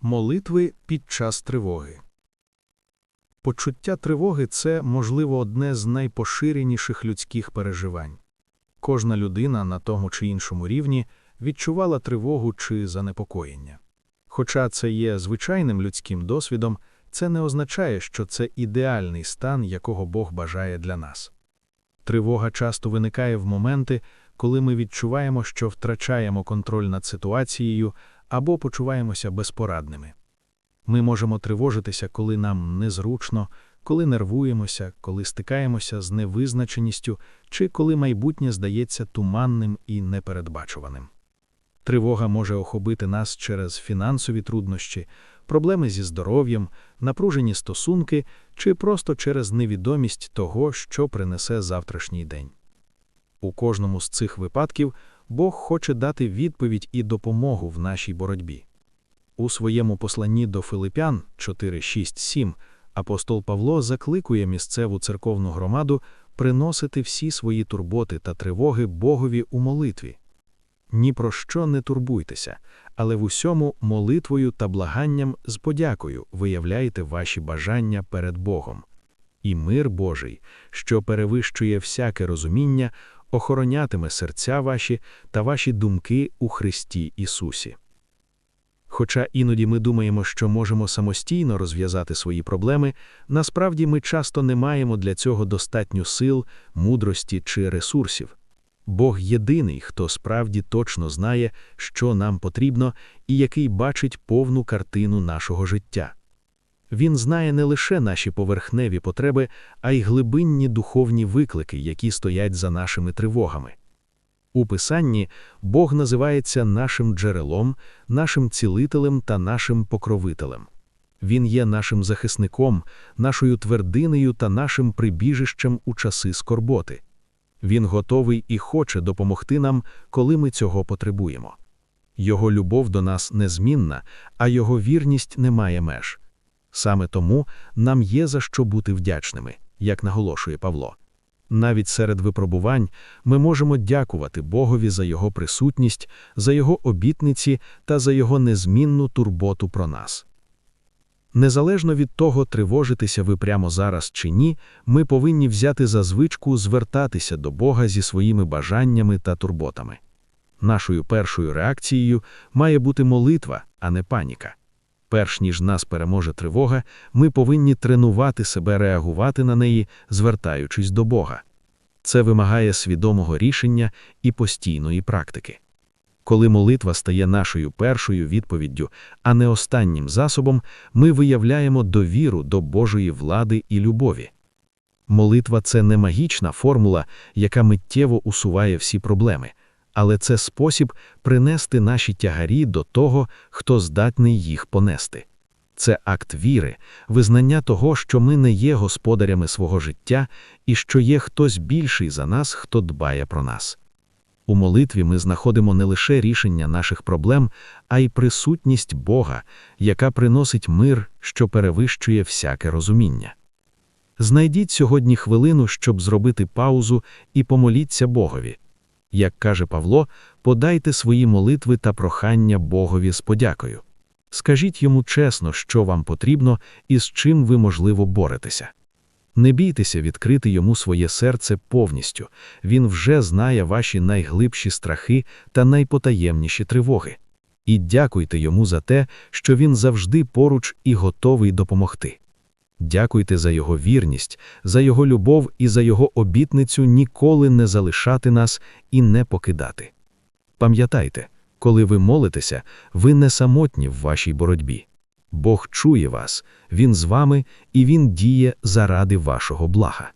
Молитви під час тривоги. Почуття тривоги це, можливо, одне з найпоширеніших людських переживань. Кожна людина на тому чи іншому рівні відчувала тривогу чи занепокоєння. Хоча це є звичайним людським досвідом, це не означає, що це ідеальний стан, якого Бог бажає для нас. Тривога часто виникає в моменти, коли ми відчуваємо, що втрачаємо контроль над ситуацією або почуваємося безпорадними. Ми можемо тривожитися, коли нам незручно, коли нервуємося, коли стикаємося з невизначеністю чи коли майбутнє здається туманним і непередбачуваним. Тривога може охопити нас через фінансові труднощі, проблеми зі здоров'ям, напружені стосунки чи просто через невідомість того, що принесе завтрашній день. У кожному з цих випадків Бог хоче дати відповідь і допомогу в нашій боротьбі. У своєму посланні до Филипян 4.6.7 апостол Павло закликує місцеву церковну громаду приносити всі свої турботи та тривоги Богові у молитві. Ні про що не турбуйтеся, але в усьому молитвою та благанням з подякою виявляйте ваші бажання перед Богом. І мир Божий, що перевищує всяке розуміння, охоронятиме серця ваші та ваші думки у Христі Ісусі. Хоча іноді ми думаємо, що можемо самостійно розв'язати свої проблеми, насправді ми часто не маємо для цього достатньо сил, мудрості чи ресурсів. Бог єдиний, хто справді точно знає, що нам потрібно і який бачить повну картину нашого життя. Він знає не лише наші поверхневі потреби, а й глибинні духовні виклики, які стоять за нашими тривогами. У Писанні Бог називається нашим джерелом, нашим цілителем та нашим покровителем. Він є нашим захисником, нашою твердинею та нашим прибіжищем у часи скорботи. Він готовий і хоче допомогти нам, коли ми цього потребуємо. Його любов до нас незмінна, а його вірність не має меж. Саме тому нам є за що бути вдячними, як наголошує Павло. Навіть серед випробувань ми можемо дякувати Богові за його присутність, за його обітниці та за його незмінну турботу про нас. Незалежно від того, тривожитеся ви прямо зараз чи ні, ми повинні взяти за звичку звертатися до Бога зі своїми бажаннями та турботами. Нашою першою реакцією має бути молитва, а не паніка. Перш ніж нас переможе тривога, ми повинні тренувати себе реагувати на неї, звертаючись до Бога. Це вимагає свідомого рішення і постійної практики. Коли молитва стає нашою першою відповіддю, а не останнім засобом, ми виявляємо довіру до Божої влади і любові. Молитва це не магічна формула, яка миттєво усуває всі проблеми, але це спосіб принести наші тягарі до того, хто здатний їх понести. Це акт віри, визнання того, що ми не є господарями свого життя і що є хтось більший за нас, хто дбає про нас. У молитві ми знаходимо не лише рішення наших проблем, а й присутність Бога, яка приносить мир, що перевищує всяке розуміння. Знайдіть сьогодні хвилину, щоб зробити паузу і помоліться Богові. Як каже Павло, подайте свої молитви та прохання Богові з подякою. Скажіть йому чесно, що вам потрібно і з чим ви, можливо, боретеся. Не бійтеся відкрити йому своє серце повністю, він вже знає ваші найглибші страхи та найпотаємніші тривоги. І дякуйте йому за те, що він завжди поруч і готовий допомогти. Дякуйте за його вірність, за його любов і за його обітницю ніколи не залишати нас і не покидати. Пам'ятайте, коли ви молитеся, ви не самотні в вашій боротьбі. Бог чує вас, Він з вами і Він діє заради вашого блага.